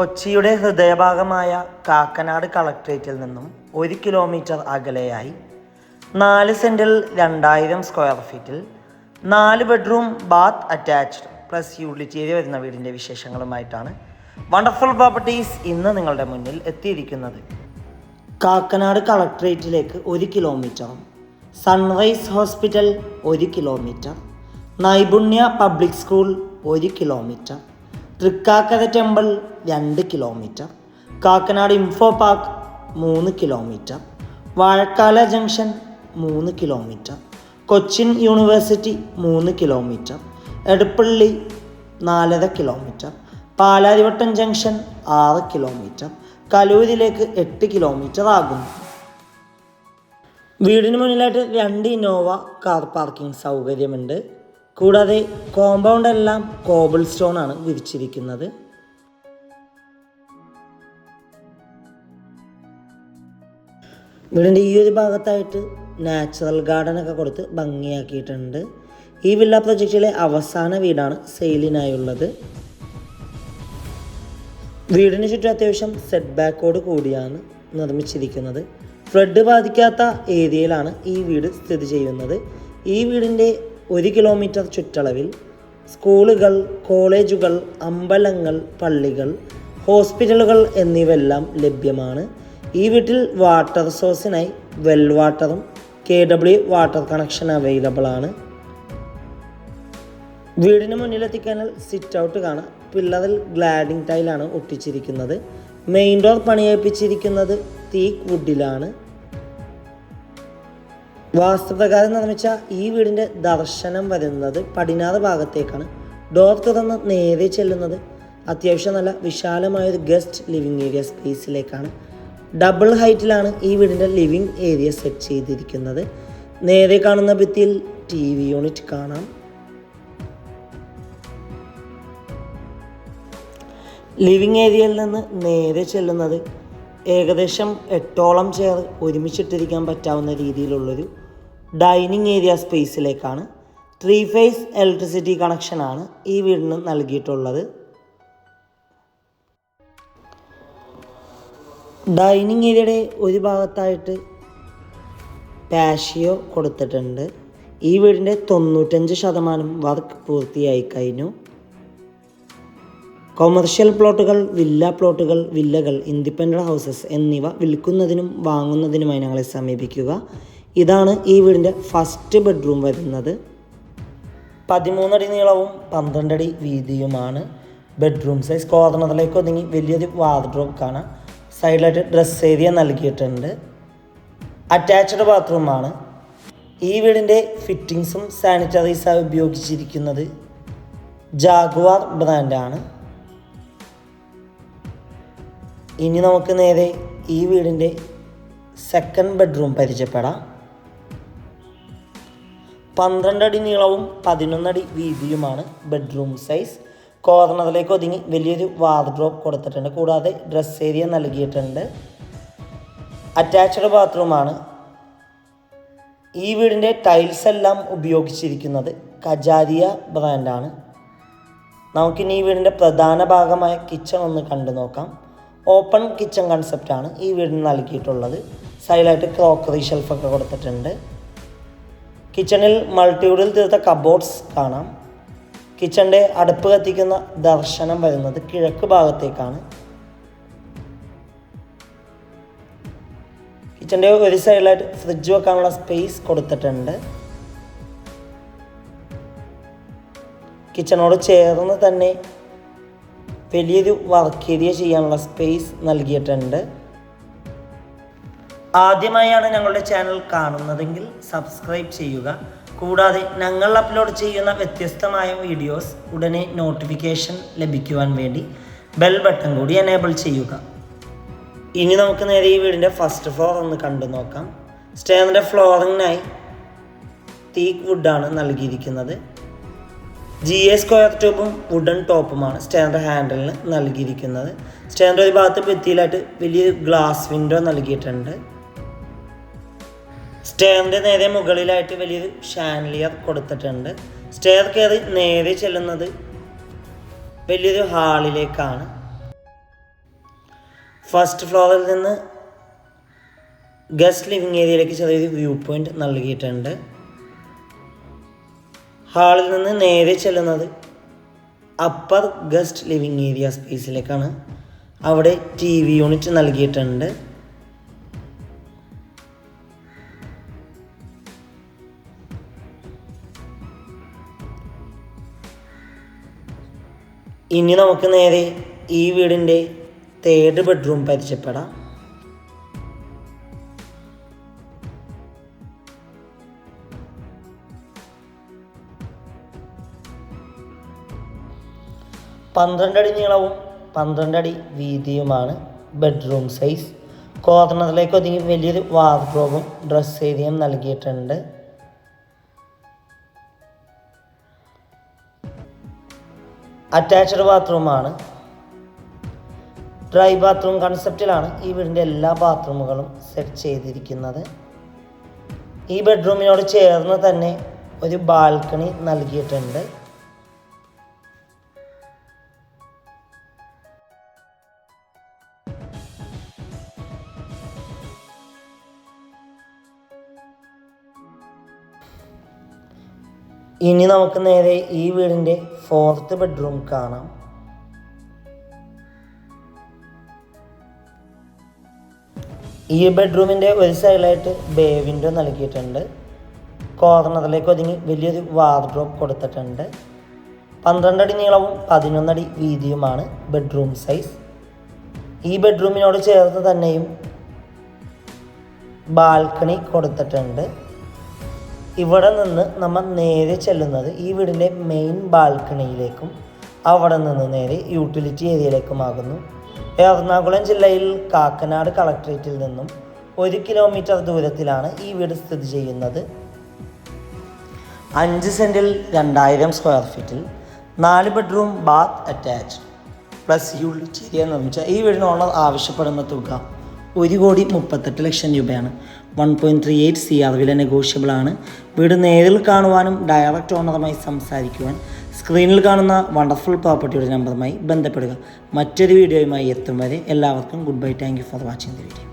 കൊച്ചിയുടെ ഹൃദയഭാഗമായ കാക്കനാട് കളക്ട്രേറ്റിൽ നിന്നും ഒരു കിലോമീറ്റർ അകലെയായി നാല് സെന്റിൽ രണ്ടായിരം സ്ക്വയർ ഫീറ്റിൽ നാല് bedroom bath attached plus utility area വരുന്ന വീടിന്റെ വിശേഷങ്ങളുമായിട്ടാണ് വണ്ടർഫുൾ പ്രോപ്പർട്ടീസ് ഇന്ന് നിങ്ങളുടെ മുന്നിൽ എത്തിയിരിക്കുന്നത്. കാക്കനാട് കളക്ട്രേറ്റിലേക്ക് ഒരു കിലോമീറ്ററും സൺറൈസ് ഹോസ്പിറ്റൽ ഒരു കിലോമീറ്റർ നൈപുണ്യ പബ്ലിക് സ്കൂൾ ഒരു കിലോമീറ്റർ തൃക്കാക്കര ടെമ്പിൾ രണ്ട് കിലോമീറ്റർ. കാക്കനാട് ഇൻഫോ പാർക്ക് മൂന്ന് കിലോമീറ്റർ. വാഴക്കാല ജംഗ്ഷൻ മൂന്ന് കിലോമീറ്റർ. കൊച്ചിൻ യൂണിവേഴ്സിറ്റി മൂന്ന് കിലോമീറ്റർ. എടപ്പള്ളി നാലര കിലോമീറ്റർ. പാലാരിവട്ടം ജംഗ്ഷൻ ആറ് കിലോമീറ്റർ. കലൂരിലേക്ക് എട്ട് കിലോമീറ്റർ ആകുന്നു. വീടിന് മുന്നിലായിട്ട് രണ്ട് ഇന്നോവ കാർ പാർക്കിംഗ് സൗകര്യമുണ്ട്. കൂടാതെ കോമ്പൗണ്ട് എല്ലാം കോബിൾ സ്റ്റോൺ ആണ് വിരിച്ചിരിക്കുന്നത്. വീടിന്റെ ഈ ഒരു ഭാഗത്തായിട്ട് നാച്ചുറൽ ഗാർഡൻ ഒക്കെ കൊടുത്ത് ഭംഗിയാക്കിയിട്ടുണ്ട്. ഈ വില്ല പ്രൊജക്റ്റിലെ അവസാന വീടാണ് സെയിലിനായുള്ളത്. വീടിന് ചുറ്റും അത്യാവശ്യം സെറ്റ് ബാക്കോട് കൂടിയാണ് നിർമ്മിച്ചിരിക്കുന്നത്. ഫ്ലഡ് ബാധിക്കാത്ത ഏരിയയിലാണ് ഈ വീട് സ്ഥിതി ചെയ്യുന്നത്. ഈ വീടിന്റെ ഒരു കിലോമീറ്റർ ചുറ്റളവിൽ സ്കൂളുകൾ കോളേജുകൾ അമ്പലങ്ങൾ പള്ളികൾ ഹോസ്പിറ്റലുകൾ എന്നിവയെല്ലാം ലഭ്യമാണ്. ഈ വീട്ടിൽ വാട്ടർ സോഴ്സിനായി വെൽ വാട്ടറും K W water connection available ആണ്. വീടിന് മുന്നിലെത്തിക്കാനാൽ സിറ്റ് ഔട്ട് കാണാം. പില്ലറിൽ ഗ്ലാഡിംഗ് ടൈലാണ് ഒട്ടിച്ചിരിക്കുന്നത്. മെയിൻ ഡോർ പണിയേൽപ്പിച്ചിരിക്കുന്നത് തീക്ക് വുഡിലാണ് വാസ്തുപ്രകാരം നിർമ്മിച്ച ഈ വീടിന്റെ ദർശനം വരുന്നത് പടിഞ്ഞാറ് ഭാഗത്തേക്കാണ്. ഡോർ തുറന്ന് നേരെ ചെല്ലുന്നത് അത്യാവശ്യം നല്ല വിശാലമായ ഒരു ഗസ്റ്റ് ലിവിങ് ഏരിയ സ്പേസിലേക്കാണ് ഡബിൾ ഹൈറ്റിലാണ് ഈ വീടിന്റെ ലിവിങ് ഏരിയ സെറ്റ് ചെയ്തിരിക്കുന്നത്. നേരെ കാണുന്ന ഭിത്തിയിൽ ടി വി യൂണിറ്റ് കാണാം. ലിവിങ് ഏരിയയിൽ നിന്ന് നേരെ ചെല്ലുന്നത് ഏകദേശം എട്ടോളം ചെയർ ഒരുമിച്ചിട്ടിരിക്കാൻ പറ്റാവുന്ന രീതിയിലുള്ളൊരു ഡൈനിങ് ഏരിയ സ്പേസിലേക്കാണ് ത്രീ ഫേസ് ഇലക്ട്രിസിറ്റി കണക്ഷനാണ് ഈ വീടിന് നൽകിയിട്ടുള്ളത്. ഡൈനിങ് ഏരിയയുടെ ഒരു ഭാഗത്തായിട്ട് പാഷിയോ കൊടുത്തിട്ടുണ്ട്. ഈ വീടിന്റെ തൊണ്ണൂറ്റഞ്ച് ശതമാനം വർക്ക് പൂർത്തിയായി കഴിഞ്ഞു. കൊമേർഷ്യൽ പ്ലോട്ടുകൾ വില്ല പ്ലോട്ടുകൾ വില്ലകൾ ഇൻഡിപെൻഡന്റ് ഹൗസസ് എന്നിവ വിൽക്കുന്നതിനും വാങ്ങുന്നതിനുമായി ഞങ്ങളെ സമീപിക്കുക. ഇതാണ് ഈ വീടിന്റെ ഫസ്റ്റ് ബെഡ്റൂം വരുന്നത്. പതിമൂന്നടി നീളവും പന്ത്രണ്ടടി വീതിയുമാണ് ബെഡ്റൂം സൈസ്. കോർണറിലേക്ക് ഒതുങ്ങി വലിയൊരു വാർഡ്രോബ് കാണാം. സൈഡിലായിട്ട് ഡ്രസ് ഏരിയ നൽകിയിട്ടുണ്ട്. അറ്റാച്ച്ഡ് ബാത്റൂമാണ്. ഈ വീടിന്റെ ഫിറ്റിങ്സും സാനിറ്ററീസായി ഉപയോഗിച്ചിരിക്കുന്നത്. ജാഗ്വാർ ബ്രാൻഡാണ്. ഇനി നമുക്ക് നേരെ ഈ വീടിന്റെ സെക്കൻഡ് ബെഡ്റൂം പരിചയപ്പെടാം. പന്ത്രണ്ടടി നീളവും പതിനൊന്നടി വീതിയുമാണ് ബെഡ്റൂം സൈസ് കോർണറിലേക്ക് ഒതുങ്ങി വലിയൊരു വാർഡ്രോബ് കൊടുത്തിട്ടുണ്ട്. കൂടാതെ ഡ്രസ് ഏരിയ നൽകിയിട്ടുണ്ട്. അറ്റാച്ച്ഡ് ബാത്റൂമാണ് ഈ വീടിന്റെ ടൈൽസ് എല്ലാം ഉപയോഗിച്ചിരിക്കുന്നത് കജാരിയ ബ്രാൻഡാണ് നമുക്കിനി ഈ വീടിന്റെ പ്രധാന ഭാഗമായ കിച്ചൺ ഒന്ന് കണ്ടു നോക്കാം. ഓപ്പൺ കിച്ചൺ കൺസെപ്റ്റാണ് ഈ വീടിന് നൽകിയിട്ടുള്ളത്. സൈഡിലായിട്ട് ക്രോക്കറി ഷെൽഫൊക്കെ കൊടുത്തിട്ടുണ്ട്. കിച്ചണിൽ മൾട്ടിയൂഡിൽ തീർത്ത കബോർഡ്സ് കാണാം. കിച്ചണിന്റെ അടുപ്പ് കത്തിക്കുന്ന ദർശനം വരുന്നത് കിഴക്ക് ഭാഗത്തേക്കാണ്. കിച്ചന്റെ ഒരു സൈഡിലായിട്ട് ഫ്രിഡ്ജ് വെക്കാനുള്ള സ്പേസ് കൊടുത്തിട്ടുണ്ട്. കിച്ചണോട് ചേർന്ന് തന്നെ വലിയൊരു വർക്ക് ഏരിയ ചെയ്യാനുള്ള സ്പേസ് നൽകിയിട്ടുണ്ട്. ആദ്യമായാണ് ഞങ്ങളുടെ ചാനൽ കാണുന്നതെങ്കിൽ സബ്സ്ക്രൈബ് ചെയ്യുക. കൂടാതെ ഞങ്ങൾ അപ്ലോഡ് ചെയ്യുന്ന വ്യത്യസ്തമായ വീഡിയോസ് ഉടനെ നോട്ടിഫിക്കേഷൻ ലഭിക്കുവാൻ വേണ്ടി ബെൽ ബട്ടൺ കൂടി എനേബിൾ ചെയ്യുക. ഇനി നമുക്ക് നേരെ ഈ വീടിന്റെ ഫസ്റ്റ് ഫ്ലോർ ഒന്ന് കണ്ടു നോക്കാം. സ്റ്റേറിന്റെ ഫ്ലോറിങ്ങിനായി തീക്ക് വുഡാണ് നൽകിയിരിക്കുന്നത്. ജി എ സ്ക്വയർ ട്യൂബും വുഡൻ ടോപ്പുമാണ് സ്റ്റാൻഡ് ഹാൻഡിലിന് നൽകിയിരിക്കുന്നത്. സ്റ്റാൻഡ് ഒരു ഭാഗത്ത് ഭിത്തിയിലായിട്ട് വലിയ ഗ്ലാസ് വിൻഡോ നൽകിയിട്ടുണ്ട്. സ്റ്റെയറിന്റെ നേരെ മുകളിലായിട്ട് വലിയൊരു ഷാൻലിയർ കൊടുത്തിട്ടുണ്ട്. സ്റ്റെയർ കയറി നേരെ ചെല്ലുന്നത് വലിയൊരു ഹാളിലേക്കാണ്. ഫസ്റ്റ് ഫ്ലോറിൽ നിന്ന് ഗസ്റ്റ് ലിവിങ് ഏരിയയിലേക്ക് ചെറിയൊരു വ്യൂ പോയിന്റ് നൽകിയിട്ടുണ്ട്. ഹാളിൽ നിന്ന് നേരെ ചെല്ലുന്നത് അപ്പർ ഗസ്റ്റ് ലിവിങ് ഏരിയ സ്പേസിലേക്കാണ്. അവിടെ ടി വി യൂണിറ്റ് നൽകിയിട്ടുണ്ട്. ഇനി നമുക്ക് നേരെ ഈ വീടിന്റെ തേർഡ് ബെഡ്റൂം പരിചയപ്പെടാം. പന്ത്രണ്ട് അടി നീളവും പന്ത്രണ്ട് അടി വീതിയുമാണ് ബെഡ്റൂം സൈസ് കോർണറിലേക്ക് ഒതുങ്ങി വലിയൊരു വാർഡ്രോബും ഡ്രസ് ഏരിയയും നൽകിയിട്ടുണ്ട്. അറ്റാച്ച്ഡ് ബാത്റൂമാണ് ഡ്രൈ ബാത്റൂം കൺസെപ്റ്റിലാണ് ഈ വീടിന്റെ എല്ലാ ബാത്റൂമുകളും സെറ്റ് ചെയ്തിരിക്കുന്നത്. ഈ ബെഡ്റൂമിനോട് ചേർന്ന് തന്നെ ഒരു ബാൽക്കണി നൽകിയിട്ടുണ്ട്. ഇനി നമുക്ക് നേരെ ഈ വീടിന്റെ ഫോർത്ത് ബെഡ്റൂം കാണാം. ഈ ബെഡ്റൂമിന്റെ ഒരു സൈഡിലായിട്ട് ബേ വിൻഡോ നൽകിയിട്ടുണ്ട്. കോർണറിലേക്ക് ഒതുങ്ങി വലിയൊരു വാർഡ്രോബ് കൊടുത്തിട്ടുണ്ട്. പന്ത്രണ്ട് അടി നീളവും പതിനൊന്നടി വീതിയുമാണ് ബെഡ്റൂം സൈസ് ഈ ബെഡ്റൂമിനോട് ചേർത്ത് തന്നെയും ബാൽക്കണി കൊടുത്തിട്ടുണ്ട്. ഇവിടെ നിന്ന് നമ്മൾ നേരെ ചെല്ലുന്നത് ഈ വീടിന്റെ മെയിൻ ബാൽക്കണിയിലേക്കും അവിടെ നിന്ന് നേരെ യൂട്ടിലിറ്റി ഏരിയയിലേക്കുമാകുന്നു എറണാകുളം ജില്ലയിൽ കാക്കനാട് കളക്ട്രേറ്റിൽ നിന്നും ഒരു കിലോമീറ്റർ ദൂരത്തിലാണ് ഈ വീട് സ്ഥിതി ചെയ്യുന്നത്. അഞ്ച് സെന്റിൽ രണ്ടായിരം സ്ക്വയർ ഫീറ്റിൽ നാല് bedroom bath attach plus utility area നിർമ്മിച്ച ഈ വീടിന് ഓണർ ആവശ്യപ്പെടുന്ന തുക ഒരു കോടി മുപ്പത്തെട്ട് ലക്ഷം രൂപയാണ്. One point three eight C R വില നെഗോഷ്യബിൾ ആണ്. വീട് നേരിൽ കാണുവാനും ഡയറക്റ്റ് ഓണറുമായി സംസാരിക്കുവാൻ സ്ക്രീനിൽ കാണുന്ന വണ്ടർഫുൾ പ്രോപ്പർട്ടിയുടെ നമ്പറുമായി ബന്ധപ്പെടുക. മറ്റൊരു വീഡിയോയുമായി എത്തും വരെ എല്ലാവർക്കും good bye thank you for watching the video